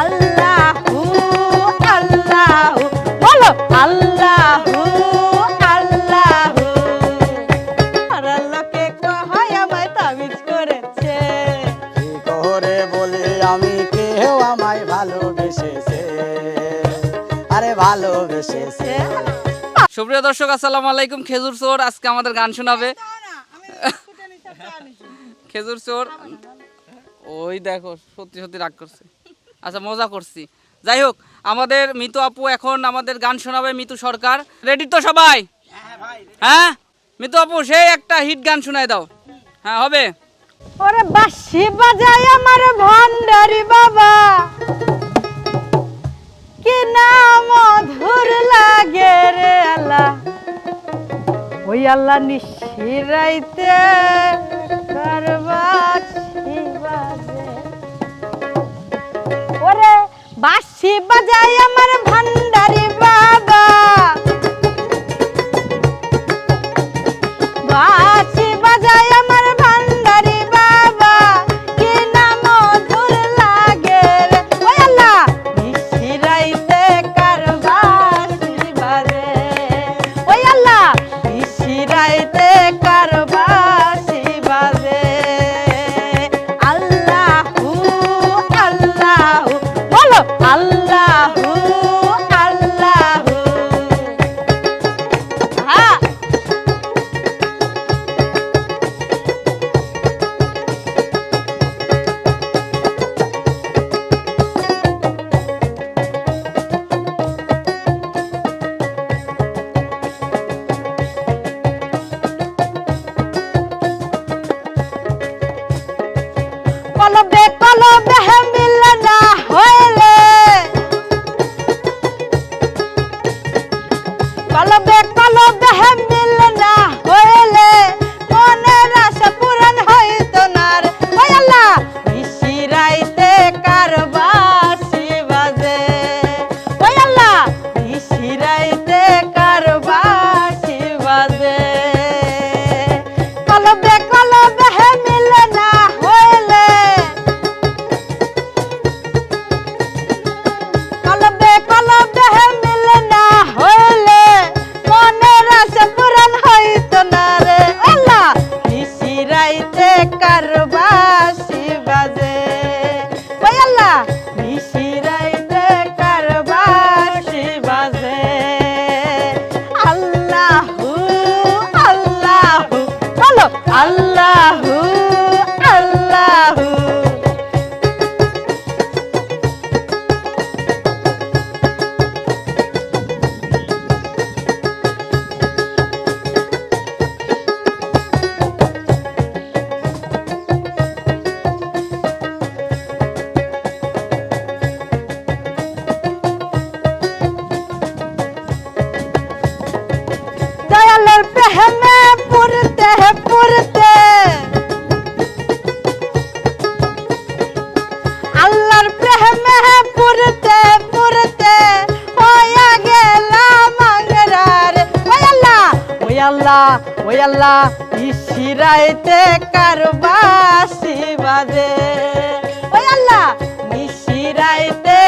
আল্লাহু আল্লাহু বলো আল্লাহু আল্লাহু। আর আল্লাহকে কহাই আমায় তাবিজ করেছে। কি করে বলি আমি কেউ আমায় ভালোবেসেছে। আরে ভালোবেসেছে। সুপ্রিয় দর্শক আসসালামু আলাইকুম। খেজুর চোর আজকে আমাদের গান শোনাবে। খেজুর চোর ওই দেখো সত্যি সত্যি রাগ করছে। আচ্ছা মজা করছি। যাই হোক, আমাদের মিতু আপু এখন আমাদের গান শোনাবে মিতু সরকার। রেডি তো সবাই? হ্যাঁ মিতু আপু সেই একটা হিট গান শোনায় দাও। হ্যাঁ হবে। ওরে বাঁশি বাজায় আমার ভান্ডারি বাবা। কি না মধুর লাগে রে আল্লাহ। ওই আল্লাহ নিশিরাইতে বাঁশি বাজায় আমার ভান্ডারি বাবা Mama Bahama. আল্লাহ ইশিরাইতে কারবাসি বাজে। ওই আল্লাহ নিশিরাইতে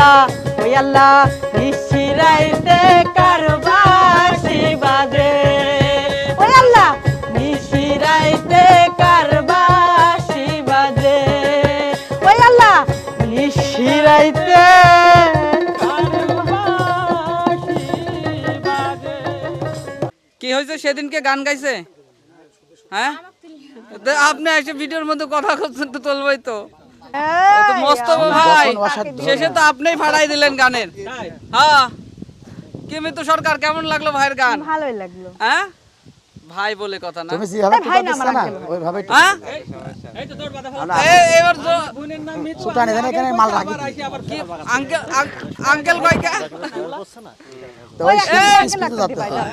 আল্লাহ নিশিরাইতে কারবাসি বাজে ওই আল্লাহ নিশিরাইতে কারবাসি বাজে ওই আল্লাহ নিশিরাইতে কি হয়েছে? সেদিনকে গান গাইছে? হ্যাঁ? তো আপনি এসে ভিডিওর মধ্যে কথা করছেন তো তুলবই তো। মস্ত ভাই। শেষে তো আপনিই ভাড়াই দিলেন গানের। হ্যাঁ। কি মৃত্যু সরকার কেমন লাগল ভাইয়ের গান? ভালোই লাগল। হ্যাঁ? ভাই বলে কথা না। তুমি যেভাবে ভাই না, আমার। ওইভাবে হ্যাঁ? আমরা এ- এবার তো- সুতানি জানে এখানে মাল রাখি। কি? আঙ্কেল আঙ্কেল কয়কা তো ওই এই,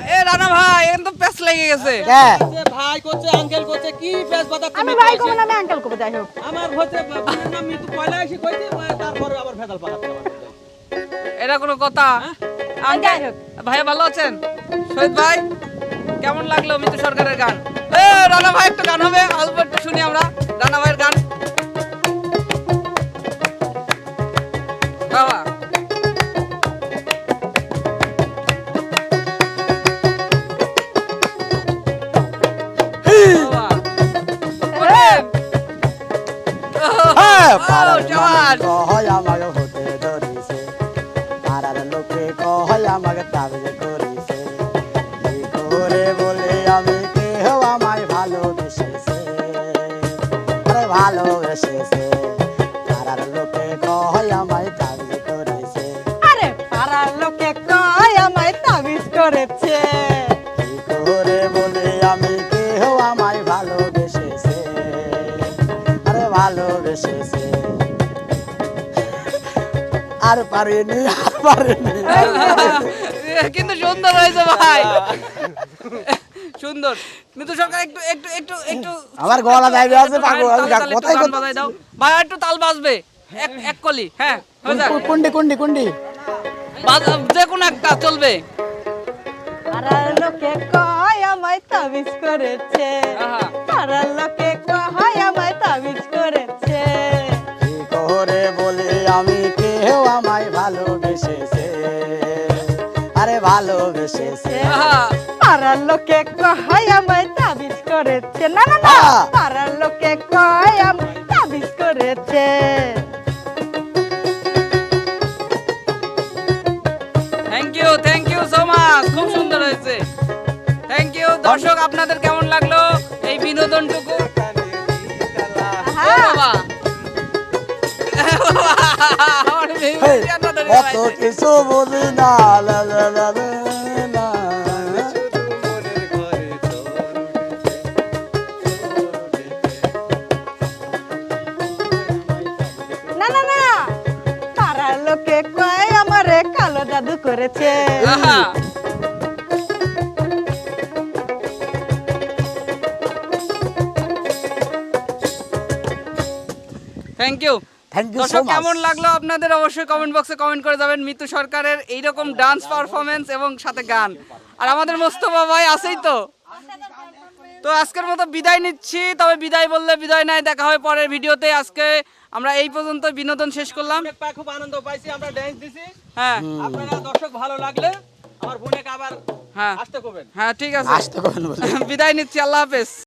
এ রানা ভাই এখন তো প্যাচ লেগে গেছে। কে? ভাই করছে আঙ্কেল করছে কি পেশ বাদা আমি ভাই কব না আমি আঙ্কেল কব যাই হোক। আমার হচ্ছে বোনের নাম মৃত্যু পয়লা এসে কইছে তারপরে আবার ভেদাল পাকাতে এটা কোনো কথা? আঙ্কেল ভাই ভালো আছেন? শহীদ ভাই? কেমন লাগল মিতু সরকারের গান? রানা ভাই, একটু গান হবে, অল্প একটু শুনি আমরা। রানা ভাইয়ের গান। বাবা। ভালোবেসেছে। পাড়ার লোকে কয় আমায় তাবিজ করিছে। আরে পাড়ার লোকে কয় আমায় তাবিজ করেছে। কি করে বলে আমি কেহ আমায় ভালোবেসেছে? আরে ভালোবেসেছে। আর পারিনি আর পারিনি। কিন্তু সুন্দর হয়েছে ভাই। সুন্দর। কিন্তু সরকার একটু একটু একটু একটু আমার গলা যাইবে আছে পাগল কথাই কথা বাজাই দাও। ভাই একটু তাল বাজবে। এক এক কলি হ্যাঁ হয়ে যাক। কুন্ডি কুন্ডি কুন্ডি বাজ- যে কোনো একটা চলবে। পাড়ার লোকে কয় আমায় তাবিজ করেছে। পাড়ার লোকে কয় আমায় তাবিজ করেছে। কি করে বলে আমি কেউ আমায় ভালোবেসেছে? আরে ভালোবেসেছে। পাড়ার লোকে কয় আমায় তাবিজ করেছে। না না না পাড়ার লোকে কয় আম তাবিজ করেছে। Thank you thank you so much খুব সুন্দর হয়েছে। থ্যাংক ইউ দর্শক আপনাদের কেমন কিছু বুঝি না লোকে কয় আমারে কালো জাদু করেছে। Thank you thank you so দর্শক মাচ কেমন লাগল আপনাদের? অবশ্যই কমেন্ট বক্সে কমেন্ট করে যাবেন। মিতু সরকারের এইরকম ডান্স পারফরমেন্স এবং সাথে গান। আর আমাদের মোস্তফা ভাই আছেই তো। তো আজকের মতো বিদায় নিচ্ছি। তবে বিদায় বললে বিদায় নাই দেখা হয় পরের ভিডিওতে। আজকে আমরা এই পর্যন্ত বিনোদন শেষ করলাম। খুব আনন্দ পাইছি আমরা ড্যান্স দিছি। হ্যাঁ। আপনারা দর্শক ভালো লাগলে আমার বোনেকে আবার হ্যাঁ। আসতে করবেন। হ্যাঁ ঠিক আছে। আসতে কবেন বিদায় নিচ্ছি আল্লাহ হাফেজ।